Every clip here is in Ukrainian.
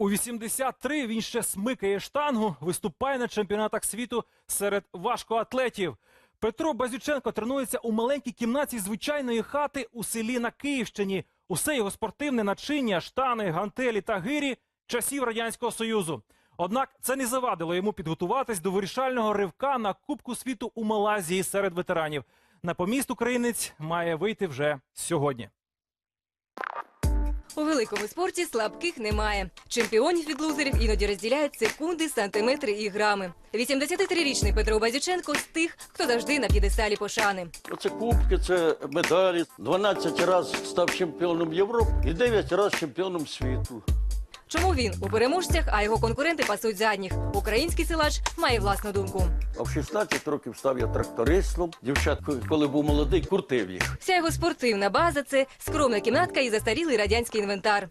У 83 він ще смикає штангу, виступає на чемпіонатах світу серед важкоатлетів. Петро Базюченко тренується у маленькій кімнаті звичайної хати у селі на Київщині. Усе його спортивне начиння, штани, гантелі та гирі часів радянського союзу. Однак це не завадило йому підготуватись до вирішального ривка на Кубку світу у Малайзії серед ветеранів. На поміст українець має вийти вже сьогодні. У великому спорті слабких немає. Чемпіонів від лузерів іноді розділяють секунди, сантиметри і грами. 83-річний Петро Базюченко з тих, хто завжди на п'єдесталі пошани. Це кубки, це медалі. 12 разів став чемпіоном Європи і 9 разів чемпіоном світу. Чому він у переможцях, а його конкуренти пасуть задніх? Український силач має власну думку. А в 16 років став я трактористом. Дівчат, коли був молодий, куртив їх. Вся його спортивна база це скромна кімнатка і застарілий радянський інвентар.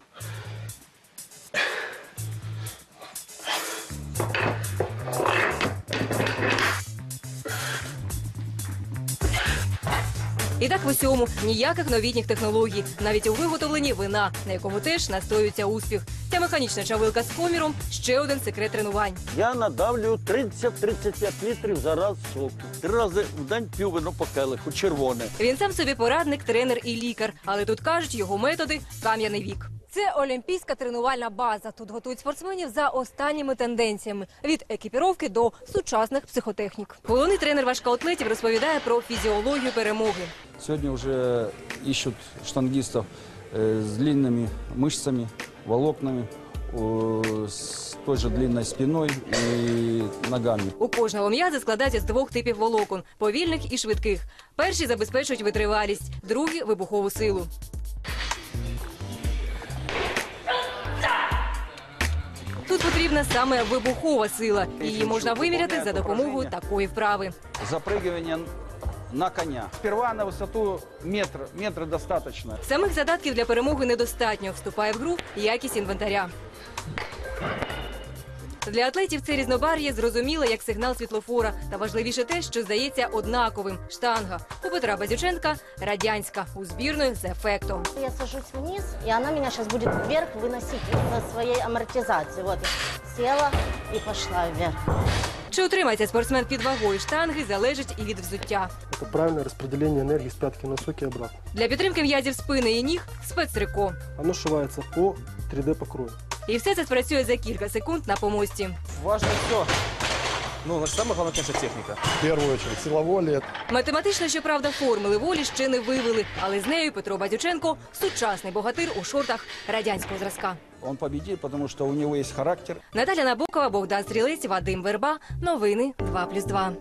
І так в усьому ніяких новітніх технологій, навіть у виготовленні вина, на якому теж настоюється успіх. Ця механічна чавилка з коміром ще один секрет тренувань. Я надавлюю 30-35 літрів за раз соку. Три рази в день п'ю вино по келиху, червоне. Він сам собі порадник, тренер і лікар. Але тут кажуть, його методи кам'яний вік. Це олімпійська тренувальна база. Тут готують спортсменів за останніми тенденціями від екіпіровки до сучасних психотехнік. Головний тренер важкоатлетів розповідає про фізіологію перемоги. Сегодня уже ищут штангистов э, с длинными мышцами, волокнами, э, с той же длинной спиной и ногами. У кожного м'язи складається з двох типів волокон повільних і швидких. Перші забезпечують витривалість, другі вибухову силу. Потрібна саме вибухова сила. Її можна виміряти за допомогою такої вправи. Запригування на коня. Сперва на висоту метр, метра достатньо. Самих задатків для перемоги недостатньо. Вступає в гру якість інвентаря. Для атлетів це різнобар'я зрозуміло як сигнал світлофора. Та важливіше те, що здається однаковим штанга. У Петра Базюченка радянська у збірної з ефектом. Я сажусь вниз, и она меня сейчас будет вверх выносить из-за своей амортизации. Вот, села и пошла вверх. Чи утримається спортсмен під вагою штанги, залежить і від взуття. Это правильное распределение энергии с пятки на соки и обратно. Для підтримки м'язів спини і ніг спецтрико. Оно сшивается по 3D покрою. І все це спрацює за кілька секунд на помості. Важно все. Ну, значит, самое главное, конечно, техника. В первую очередь силоволие. Математично, щоправда, формули волі ще не вивели, але з нею Петро Базюченко сучасний богатир у шортах радянського зразка. Он победит, потому что у него есть характер. Наталя Набокова, Богдан Стрілець, Вадим Верба. Новини 2+,2.